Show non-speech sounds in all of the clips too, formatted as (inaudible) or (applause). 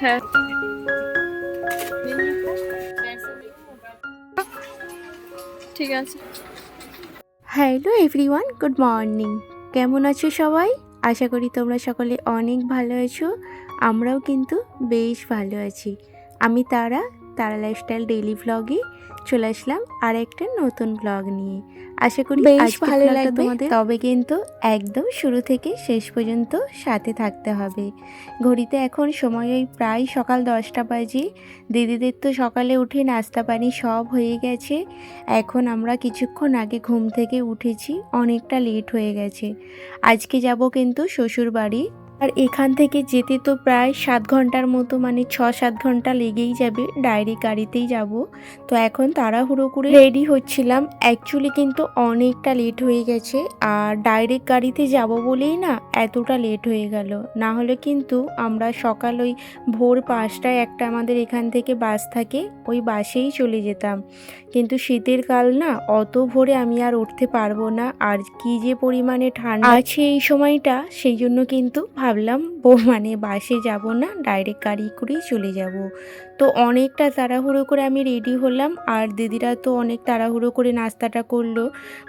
হ্যাঁ। ঠিক আছে। হ্যালো এভরিওয়ান গুড মর্নিং কেমন আছো সবাই? আশা করি তোমরা সকলে অনেক ভালো আছো। আমরাও কিন্তু বেশ ভালো আছি। আমি তারা তারা লাইফস্টাইল ডেইলি ভ্লগে চলে আসলাম আর একটা নতুন ব্লগ নিয়ে। আশা করি বেশ ভালো লাগবে। তোমাদের। তবে কিন্তু একদম শুরু থেকে শেষ পর্যন্ত সাথে থাকতে হবে। ঘড়িতে এখন সময় ওই প্রায় সকাল দশটা বাজে। দিদিদের তো সকালে উঠে নাস্তা পানি সব হয়ে গেছে। এখন আমরা কিছুক্ষণ আগে ঘুম থেকে উঠেছি অনেকটা লেট হয়ে গেছে। আজকে যাব কিন্তু শ্বশুর বাড়ি আর এখান থেকে যেতে তো প্রায় সাত ঘণ্টার মতো মানে ছ সাত ঘণ্টা লেগেই যাবে ডাইরেক্ট গাড়িতেই যাব। তো এখন তাড়াহুড়ো করে রেডি হচ্ছিলাম। অ্যাকচুয়ালি কিন্তু অনেকটা লেট হয়ে গেছে, আর ডাইরেক্ট গাড়িতে যাব বলেই না এতটা লেট হয়ে গেল। না হলে কিন্তু আমরা সকাল ওই ভোর পাঁচটায় একটা আমাদের এখান থেকে বাস থাকে, ওই বাসেই চলে যেতাম। কিন্তু শীতের কাল না, অত ভোরে আমি আর উঠতে পারব না। আর কি যে পরিমাণে ঠান্ডা আছে এই সময়টা, সেই জন্য কিন্তু ভাবলাম ও মানে বাসে যাব না ডাইরেক্ট গাড়ি করেই চলে যাব। তো অনেকটা তাড়াহুড়ো করে আমি রেডি হলাম, আর দিদিরা তো অনেক তাড়াহুড়ো করে নাস্তাটা করল।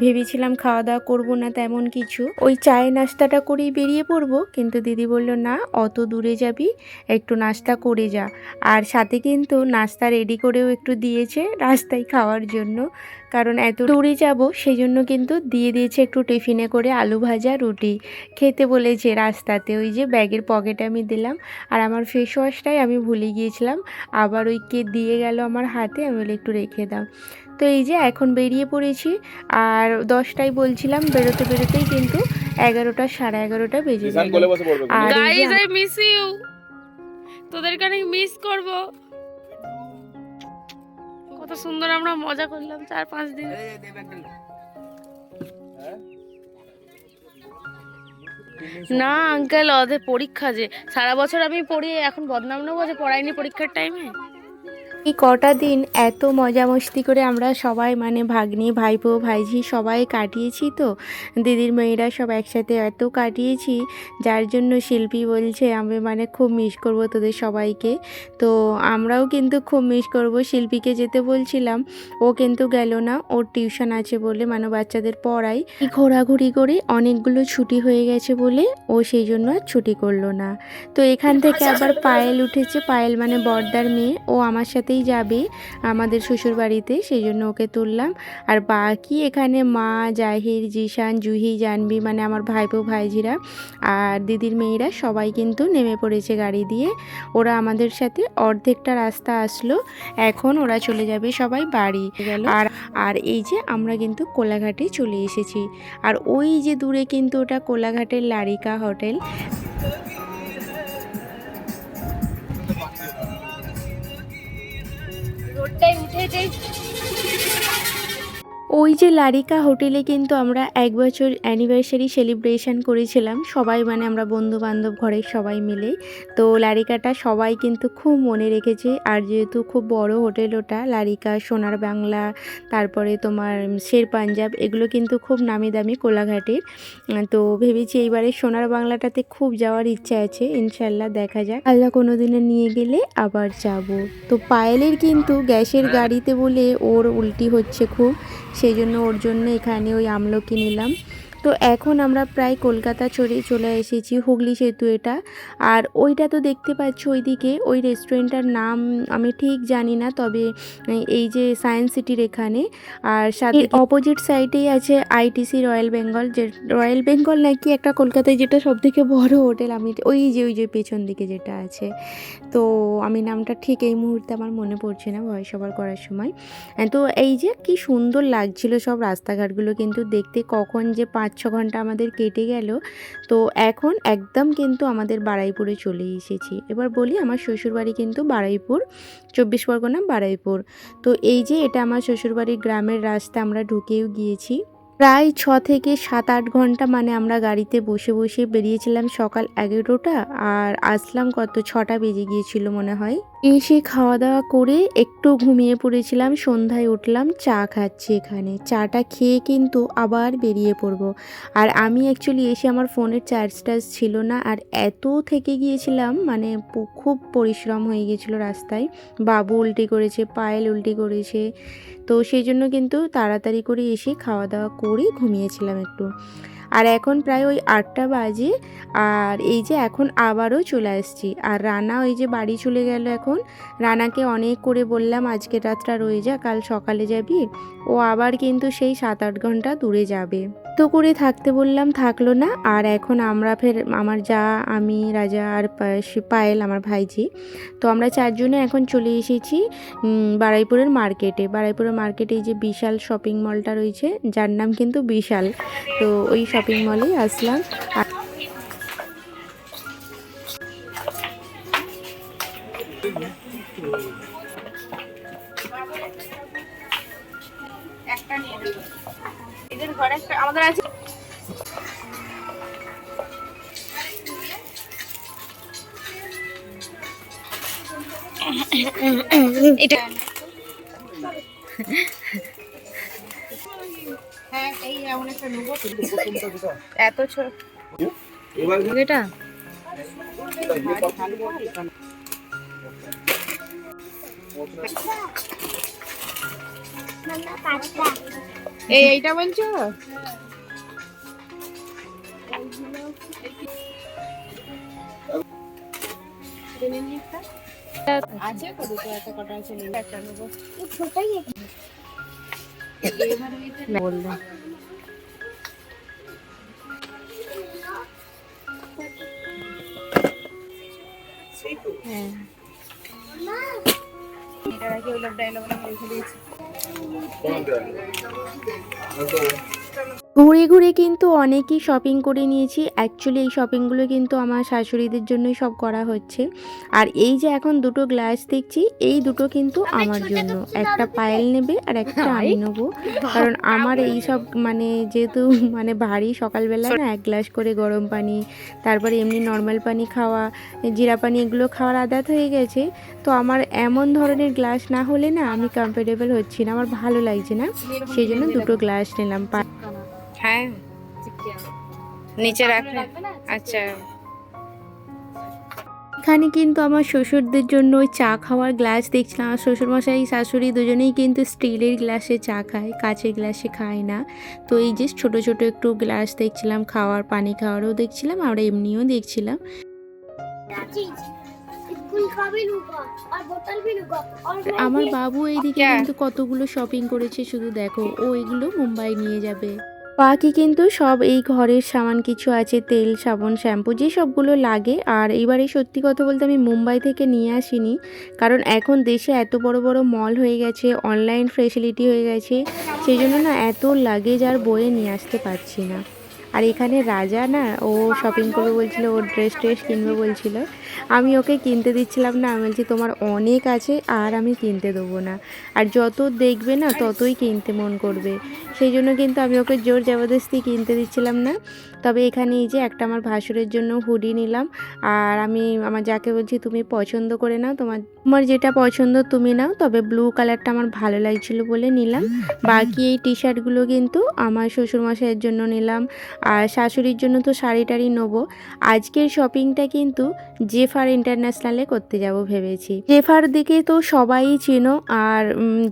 ভেবেছিলাম খাওয়া দাওয়া করব না তেমন কিছু। ওই চায়ের নাস্তাটা করেই বেরিয়ে পড়ব, কিন্তু দিদি বলল, না, অত দূরে যাবি, একটু নাস্তা করে যা। আর সাথে কিন্তু নাস্তা রেডি করেও একটু দিয়েছে রাস্তায় খাওয়ার জন্য। কারণ এত দূরে যাব সেই জন্য কিন্তু দিয়ে দিয়েছে একটু টিফিনে করে আলু ভাজা রুটি। খেতে বলেছে রাস্তাতে ওই যে ব্যাগের পকেটে আমি দিলাম। আর আমার ফেস ওয়াশটাই আমি ভুলে গিয়েছিলাম। আবার ওই কে দিয়ে গেল আমার হাতে আমি বলে একটু রেখে দাও। তো এই যে এখন বেরিয়ে পড়েছি আর দশটায় বলছিলাম বেরোতে বেরোতেই কিন্তু এগারোটা সাড়ে এগারোটা বেজে আর মিস ইউ তোদেরকে অনেক মিস করব। কত সুন্দর আমরা মজা করলাম চার পাঁচ দিন। না আঙ্কেল অধে পরীক্ষা যে সারা বছর আমি পড়ি এখন বদনাম নেব যে পড়াইনি পরীক্ষার টাইমে এই কটা দিন এত মজা মস্তি করে আমরা সবাই মানে ভাগ্নি, ভাইপো, ভাইঝি সবাই কাটিয়েছি তো। দিদির মেয়েরা সব একসাথে এত কাটিয়েছি, যার জন্য শিল্পী বলছে, আমি মানে খুব মিস করব তোদের সবাইকে। তো আমরাও কিন্তু খুব মিস করব শিল্পীকে যেতে বলছিলাম। ও কিন্তু গেল না, ওর টিউশন আছে বলে মানে বাচ্চাদের পড়াই ঘোরাঘুরি করে অনেকগুলো ছুটি হয়ে গেছে বলে ও সেই জন্য ছুটি করল না। তো এখান থেকে আবার পায়েল উঠেছে, পায়েল মানে বর্দার মেয়ে। ও আমার সাথেই যাবে আমাদের শ্বশুর বাড়িতে সেই জন্য ওকে তুললাম। আর বাকি এখানে মা জাহির জিশান জুহি জানবি মানে আমার ভাইপো ভাইঝিরা আর দিদির মেয়েরা সবাই কিন্তু নেমে পড়েছে গাড়ি দিয়ে। ওরা আমাদের সাথে অর্ধেকটা রাস্তা আসলো এখন ওরা চলে যাবে সবাই বাড়ি। গেল। আর আর এই যে আমরা কিন্তু কোলাঘাটে চলে এসেছি। আর ওই যে দূরে কিন্তু ওটা কোলাঘাটের লারিকা হোটেল। রোডটাই উঠে যাই ওই যে লারিকা হোটেলে কিন্তু আমরা এক বছর অ্যানিভার্সারি সেলিব্রেশন করেছিলাম। সবাই মানে আমরা বন্ধু বান্ধব ঘরের সবাই মিলে। তো লারিকাটা সবাই কিন্তু খুব মনে রেখেছে। আর যেহেতু খুব বড় হোটেল ওটা, লারিকা, সোনার বাংলা, তারপরে তোমার শের পাঞ্জাব, এগুলো কিন্তু খুব নামি দামি কোলাঘাটের। তো ভেবেছি এইবারে সোনার বাংলাটাতে খুব যাওয়ার ইচ্ছা আছে। ইনশাল্লাহ দেখা যাক। আল্লাহ কোনো দিনে নিয়ে গেলে আবার যাব। তো পায়েলের কিন্তু গ্যাসের গাড়িতে বলে ওর উল্টি হচ্ছে খুব। সেই জন্য ওর জন্য এখানে ওই আমলকি নিলাম। তো এখন আমরা প্রায় কলকাতা চলে চলে এসেছি হুগলি সেতু এটা। আর ওইটা তো দেখতে পাচ্ছ ওইদিকে, ওই রেস্টুরেন্টটার নাম আমি ঠিক জানি না, তবে এই যে সায়েন্স সিটির এখানে। আর সাথে অপোজিট সাইডেই আছে আইটিসি রয়্যাল বেঙ্গল যে রয়্যাল বেঙ্গল নাকি একটা কলকাতায় যেটা সব থেকে বড় হোটেল, আমি ওই যে ওই যে পেছন দিকে যেটা আছে। তো আমি নামটা ঠিক এই মুহূর্তে আমার মনে পড়ছে না, ভয়েস ওভার করার সময়। তো এই যে কি সুন্দর লাগছিল সব রাস্তাঘাটগুলো কিন্তু দেখতে, কখন যে পাঁচ ছ ঘণ্টা আমাদের কেটে গেল। তো এখন একদম কিন্তু আমাদের বারাইপুরে চলে এসেছি। এবার বলি আমার শ্বশুরবাড়ি কিন্তু বারাইপুর, চব্বিশ পরগনা বারাইপুর। তো এই যে এটা আমার শ্বশুরবাড়ির গ্রামের রাস্তা আমরা ঢুকেও গিয়েছি। প্রায় ছ থেকে সাত আট ঘণ্টা মানে আমরা গাড়িতে বসে বসে বেরিয়েছিলাম সকাল এগারোটা আর আসলাম কত? ছটা বেজে গিয়েছিল মনে হয়। এসে খাওয়া দাওয়া করে একটু ঘুমিয়ে পড়েছিলাম, সন্ধ্যায় উঠলাম, চা খাচ্ছি এখানে। চাটা খেয়ে কিন্তু আবার বেরিয়ে পড়ব। আর আমি অ্যাকচুয়ালি এসে আমার ফোনের চার্জ টার্জ ছিল না আর এত থেকে গিয়েছিলাম মানে খুব পরিশ্রম হয়ে গিয়েছিল রাস্তায়। বাবু উল্টি করেছে, পায়েল উল্টি করেছে। তো সেই জন্য কিন্তু তাড়াতাড়ি করে এসে খাওয়া দাওয়া করে ঘুমিয়েছিলাম একটু। আর এখন প্রায় ওই আটটা বাজে, আর এই যে এখন আবারও চলে আসছি। আর রানা ওই যে বাড়ি চলে গেল এখন। রানাকে অনেক করে বললাম, আজকে রাতটা রয়ে যা কাল সকালে যাবি? ও আবার কিন্তু সেই সাত আট ঘণ্টা দূরে যাবে। তো করে থাকতে বললাম, থাকল না। আর এখন আমরা ফের, আমার যা, আমি, রাজা আর পায়েল, আমার ভাইজি তো আমরা চারজনে এখন চলে এসেছি বারাইপুরের মার্কেটে। বারাইপুরের মার্কেটে যে বিশাল শপিং মলটা রয়েছে, যার নাম কিন্তু বিশাল। তো ওই শপিং মলেই আসলাম। এদের ঘরে একটা আমাদের আছে। এটা হ্যাঁ এই এমন একটা নেব (laughs) এত ছোট। এটা। এই এইটা বলছো? আছে কটা আছে একটা নেব। বলল। হ্যাঁ। এটা রাখি ওই লোকটা এলো বলে আমি রেখে দিয়েছি ponte ahí. ঘুরে ঘুরে কিন্তু অনেকই শপিং করে নিয়েছি। অ্যাকচুয়ালি এই শপিংগুলো কিন্তু আমার শাশুড়িদের জন্যই সব করা হচ্ছে। আর এই যে এখন দুটো গ্লাস দেখছি এই দুটো কিন্তু আমার জন্য। একটা পায়েল নেবে আর একটা আমি নেব। কারণ আমার এই সব মানে যেহেতু মানে ভারী সকালবেলা না এক গ্লাস করে গরম পানি তারপরে এমনি নর্মাল পানি খাওয়া জিরা পানি এগুলো খাওয়ার আদাত হয়ে গেছে। তো আমার এমন ধরনের গ্লাস না হলে না আমি কমফোর্টেবল হচ্ছি না আমার ভালো লাগছে না। সেই জন্য দুটো গ্লাস নিলাম। হ্যাঁ। নিচে রাখবে আচ্ছা এখানে কিন্তু আমার শ্বশুরদের জন্য ওই চা খাওয়ার গ্লাস দেখছিলাম। আমার শ্বশুরমশাই শাশুড়ি দুজনেই কিন্তু স্টিলের গ্লাসে চা খায় কাঁচের গ্লাসে খায় না। তো এই যে ছোট ছোট একটু গ্লাস দেখছিলাম খাওয়ার পানি খাওয়ারও দেখছিলাম আমরা এমনিও দেখছিলাম। আমার বাবু এইদিকে আচ্ছা। কিন্তু কতগুলো শপিং করেছে শুধু দেখো ও এগুলো মুম্বাই নিয়ে যাবে। বাকি কিন্তু সব এই ঘরের সামান কিছু আছে, তেল, সাবান, শ্যাম্পু যে সবগুলো লাগে। আর এবারে সত্যি কথা বলতে আমি মুম্বাই থেকে নিয়ে আসিনি, কারণ এখন দেশে এত বড় বড় মল হয়ে গেছে অনলাইন ফেসিলিটি হয়ে গেছে, সেই জন্য না এত লাগেজ আর বয়ে নিয়ে আসতে পারছি না। আর এখানে রাজা না, ও শপিং করবে বলছিল, ও ড্রেস ট্রেস কিনবে বলছিল আমি ওকে কিনতে দিচ্ছিলাম না। আমি বলছি, তোমার অনেক আছে আর আমি কিনতে দেবো না। আর যত দেখবে না, ততই কিনতে মন করবে। সেই জন্য কিন্তু আমি ওকে জোর জবরদস্তি কিনতে দিচ্ছিলাম না। তবে এখানে যে একটা আমার ভাসুরের জন্য হুডি নিলাম। আর আমি, আমার যাকে বলছি, তুমি পছন্দ করে নাও। তোমার তোমার যেটা পছন্দ তুমি নাও। তবে ব্লু কালারটা আমার ভালো লাগছিল বলে নিলাম। বাকি এই টি শার্টগুলো কিন্তু আমার শ্বশুরমশাইয়ের জন্য নিলাম। আর শাশুড়ির জন্য তো শাড়ি টাড়ি নেব। আজকের শপিংটা কিন্তু জেফার ইন্টারন্যাশনালে করতে যাব ভেবেছি। জেফার দিকে তো সবাই চেনো আর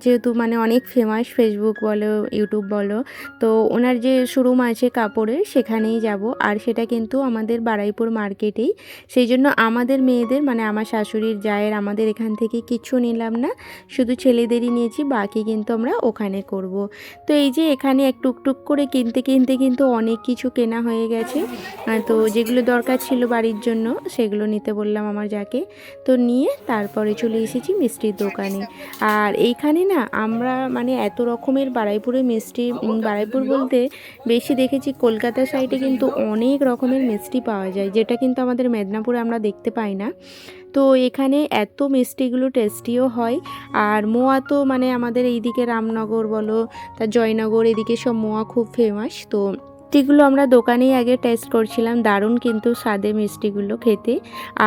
যেহেতু মানে অনেক ফেমাস ফেসবুক বলো ইউটিউব বলো, তো ওনার যে শোরুম আছে কাপড়ের, সেখানেই যাব। আর সেটা কিন্তু আমাদের বারাইপুর মার্কেটেই। সেই জন্য আমাদের মেয়েদের মানে আমার শাশুড়ির, জায়ের, আমাদের এখান থেকে কিছু নিলাম না। শুধু ছেলেদেরই নিয়েছি, বাকি কিন্তু আমরা ওখানে করব। তো এই যে এখানে এক টুকটুক করে কিনতে কিনতে কিন্তু অনেক কিছু কেনা হয়ে গেছে। তো যেগুলো দরকার ছিল বাড়ির জন্য, সেগুলো নিতে বললাম আমার যাকে। তো নিয়ে তারপরে চলে এসেছি মিষ্টির দোকানে। আর এইখানে না আমরা মানে এত রকমের বারাইপুরে মিষ্টি বারাইপুর বলতে বেশি দেখেছি কলকাতা সাইডে কিন্তু অনেক রকমের মিষ্টি পাওয়া যায়, যেটা কিন্তু আমাদের মেদিনীপুরে আমরা দেখতে পাই না। তো এখানে এত মিষ্টিগুলো টেস্টিও হয়। আর মোয়া তো মানে আমাদের এইদিকে রামনগর বলো, তা জয়নগর, এদিকে সব মোয়া খুব ফেমাস তো মিষ্টিগুলো আমরা দোকানেই আগে টেস্ট করছিলাম, দারুণ কিন্তু স্বাদে মিষ্টিগুলো খেতে।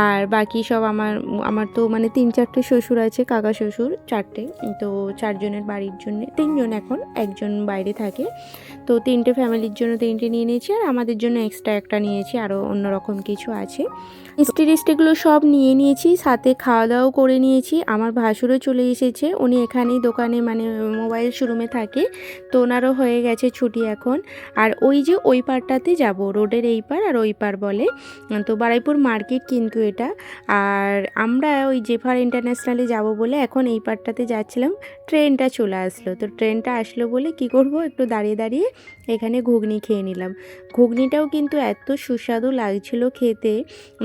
আর বাকি সব আমার আমার তো মানে তিন চারটে শ্বশুর আছে, কাকা শ্বশুর চারটে, তো চারজনের বাড়ির জন্য, তিনজন এখন, একজন বাইরে থাকে। তো তিনটে ফ্যামিলির জন্য তিনটে নিয়ে নিয়েছি আর আমাদের জন্য এক্সট্রা একটা নিয়েছি আরও অন্যরকম কিছু আছে। মিষ্টি টিষ্টিগুলো সব নিয়ে নিয়েছি, সাথে খাওয়া দাওয়াও করে নিয়েছি। আমার ভাসুরও চলে এসেছে, উনি এখানেই দোকানে মানে মোবাইল শোরুমে থাকে, তো ওনারও হয়ে গেছে ছুটি এখন। আর ওই যে ওই পারটাতে যাব, রোডের এই পার আর ওই পার বলে। তো বারাইপুর মার্কেট কিন্তু এটা। আর আমরা ওই জেফার ইন্টারন্যাশনালে যাব বলে এখন এই পারটাতে যাচ্ছিলাম, ট্রেনটা চলে আসলো। তো ট্রেনটা আসলো বলে কি করব, একটু দাঁড়িয়ে দাঁড়িয়ে এখানে ঘুগনি খেয়ে নিলাম। ঘুগনিটাও কিন্তু এত সুস্বাদু লাগছিল খেতে।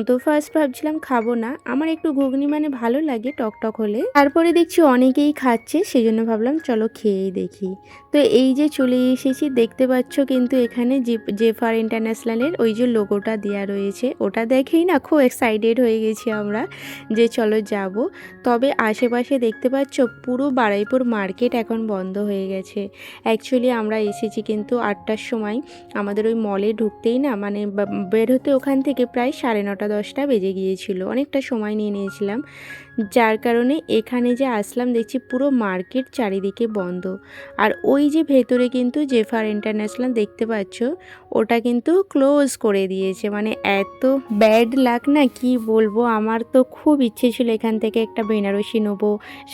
তো ফার্স্ট ভাবছিলাম খাব না। আমার একটু ঘুগনি মানে ভালো লাগে টক টক হলে। তারপরে দেখছি অনেকেই খাচ্ছে সেই জন্য ভাবলাম চলো খেয়েই দেখি। তো এই যে চলে এসেছি, দেখতে পাচ্ছ কিন্তু এখানে জেফার ইন্টারন্যাশনালের ওই যে লোগোটা দেওয়া রয়েছে। ওটা দেখেই না খুব এক্সাইটেড হয়ে গেছি আমরা যে চলো যাব। তবে আশেপাশে দেখতে পাচ্ছ পুরো বারাইপুর মার্কেট এখন বন্ধ হয়ে গেছে। অ্যাকচুয়ালি আমরা এসেছি কিন্তু আটটার সময় আমাদের ওই মলে ঢুকতেই না মানে বের হতে ওখান থেকে প্রায় সাড়ে নটা, দশটা বেজে গিয়েছিল। অনেকটা সময় নিয়ে নিয়েছিলাম। যার কারণে এখানে যে আসলাম দেখছি পুরো মার্কেট চারিদিকে বন্ধ। আর ওই যে ভেতরে কিন্তু জেফার ইন্টারন্যাশনাল দেখতে পাচ্ছ, ওটা কিন্তু ক্লোজ করে দিয়েছে। মানে এত ব্যাড লাক না, কি বলব? আমার তো খুব ইচ্ছে ছিল এখান থেকে একটা বেনারসি নেব,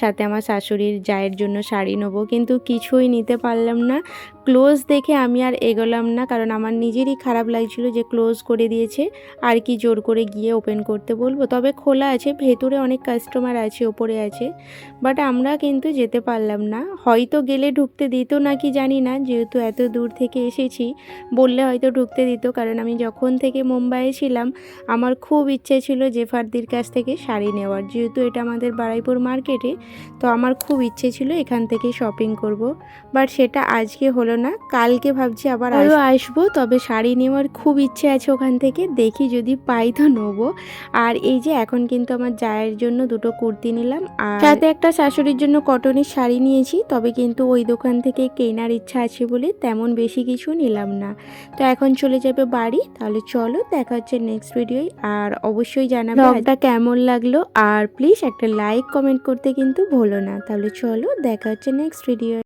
সাথে আমার শাশুড়ির জায়ের জন্য শাড়ি নেব, কিন্তু কিছুই নিতে পারলাম না। ক্লোজ দেখে আমি আর এগোলাম না, কারণ আমার নিজেরই খারাপ লাগছিল যে ক্লোজ করে দিয়েছে, আর কি জোর করে গিয়ে ওপেন করতে বলব। তবে খোলা আছে, ভেতরে অনেক কাস্টমার আছে ওপরে আছে। বাট আমরা কিন্তু যেতে পারলাম না। হয়তো গেলে ঢুকতে দিত না কি জানি না যেহেতু এত দূর থেকে এসেছি বললে হয়তো ঢুকতে দিত। কারণ আমি যখন থেকে মুম্বাইয়ে ছিলাম আমার খুব ইচ্ছে ছিল জেফারদির কাছ থেকে শাড়ি নেওয়ার। যেহেতু এটা আমাদের বারাইপুর মার্কেটে তো আমার খুব ইচ্ছে ছিল এখান থেকে শপিং করব। বাট সেটা আজকে হলো না কালকে ভাবছি আবার আরও আসব তবে শাড়ি নেওয়ার খুব ইচ্ছে আছে ওখান থেকে। দেখি যদি পাই তো নেব। আর এই যে এখন কিন্তু আমার জায়ের জন্য দুটো কুর্তি নিলাম আর সাথে একটা শাশুড়ির জন্য কটনের শাড়ি নিয়েছি তবে কিন্তু ওই দোকান থেকে কেনার ইচ্ছা আছে বলে তেমন বেশি কিছু নিলাম না। তো এখন চলে যাবে বাড়ি তাহলে চলো দেখা হচ্ছে নেক্সট ভিডিও আর অবশ্যই জানাবে ব্লগটা কেমন লাগল আর প্লিজ একটা লাইক কমেন্ট করতে কিন্তু ভুলো না। তাহলে চলো দেখা হচ্ছে নেক্সট ভিডিও